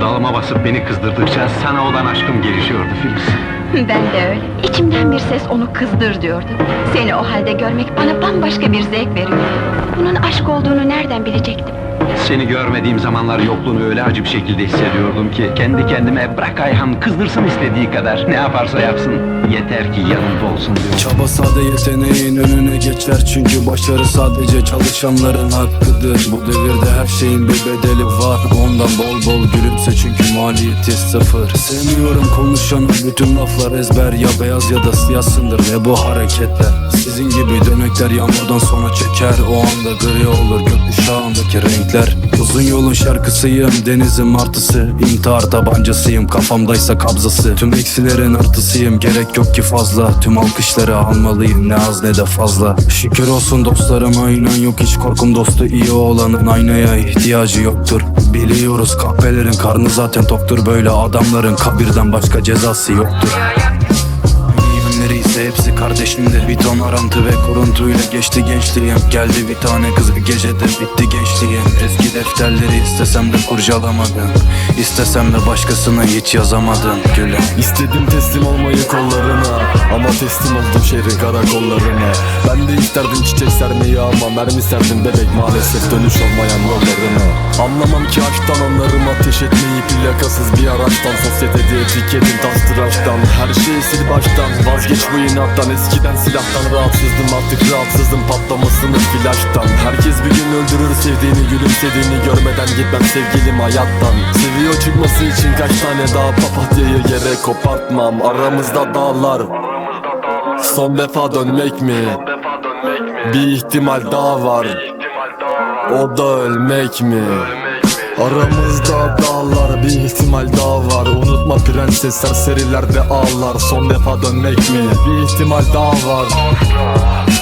Dalıma basıp beni kızdırdıkça sana olan aşkım gelişiyordu Filiz. Ben de öyle. İçimden bir ses onu kızdır diyordu. Seni o halde görmek bana bambaşka bir zevk veriyordu. Bunun aşk olduğunu nereden bilecektim? Seni görmediğim zamanlar yokluğunu öyle acı bir şekilde hissediyordum ki kendi kendime bırak Ayhan kızdırsın istediği kadar. Ne yaparsa yapsın yeter ki yanımda olsun. diyorum. Çaba sade yeteneğin önüne geçer Çünkü başarı sadece çalışanların hakkıdır. Bu devirde her şeyin bir bedeli var. Ondan bol bol gülümse çünkü maliyeti sıfır. Sevmiyorum konuşanı bütün laflar ezber. Ya beyaz ya da siyahsındır ve bu hareketler. Sizin gibi dönekler yağmurdan sonra çeker. O anda gri olur gökkuşağındaki renkler Uzun yolun şarkısıyım denizin martısı İntihar tabancasıyım kafamdaysa kabzası. Tüm eksilerin artısıyım gerek yok ki fazla. Tüm alkışları almalıyım ne az ne de fazla. Şükür olsun dostlarıma inan yok hiç korkum dostu. İyi olanın aynaya ihtiyacı yoktur. Biliyoruz kahvelerin karnı zaten toktur. Böyle adamların kabirden başka cezası yoktur İse hepsi kardeşimdi Bir ton arantı ve kuruntuyla geçti gençliğim. Geldi bir tane kız bir gecede bitti gençliğim. Eski defterleri istesem de kurcalamadım. İstesem de başkasına hiç yazamadım gülüm. İstedim teslim olmayı kollarına Ama teslim oldum şehrin karakollarına. Ben de isterdim çiçek sermeyi ama Mermi serdim bebek maalesef dönüş olmayan yollarına. Anlamam ki aşktan anlarım ateş etmeyi Plakasız bir araçtan Sosyetede etiketin tas tıraştan Her şeyi sil baştan Vazgeç bu inattan. Eskiden silahtan rahatsızdım artık rahatsızım Patlamasını flaştan. Herkes bir gün öldürür sevdiğini gülümsediğini Görmeden gitmem sevgilim hayattan. Seviyor çıkması için kaç tane daha papatyayı yere kopartmam. Aramızda dağlar. Son defa dönmek mi? Bir ihtimal daha var O da ölmek mi? Aramızda dağlar bir ihtimal daha var Unutma prenses serserilerde ağlar Son defa dönmek mi? Bir ihtimal daha var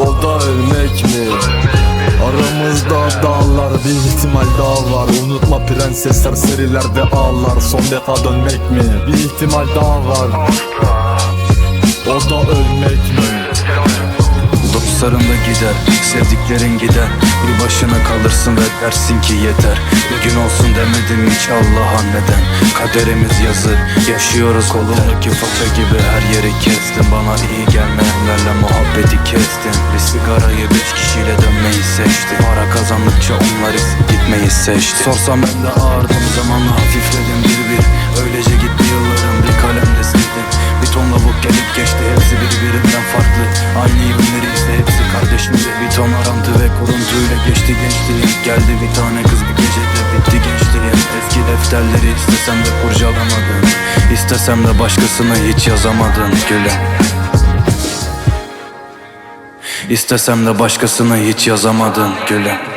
o da ölmek mi? Aramızda dağlar bir ihtimal daha var Unutma prenses serserilerde ağlar Son defa dönmek mi? Bir ihtimal daha var O da ölmek mi? Dostların da gider, sevdiklerin gider. Bir başına kalırsın ve dersin ki yeter. Bir gün olsun demedim hiç Allah'a neden. Kaderimiz yazı, yaşıyoruz kolumdaki foto gibi Her yeri kestim, bana iyi gelmeyenlerle muhabbeti kestim Bir sigarayı beş kişiyle dönmeyi seçtim Para kazandıkça onlar gitmeyi seçti Sorsam ben de ağırdım zamanla hafifledim bir bir. Öylece gitti yıllarım bir kalemle sildim Bir ton lavuk gelip geçti hepsi birbirinden defterleri istesem de kurcalamadım. İstesem de başkasına hiç yazamadım gülüm. İstesem de başkasına hiç yazamadım gülüm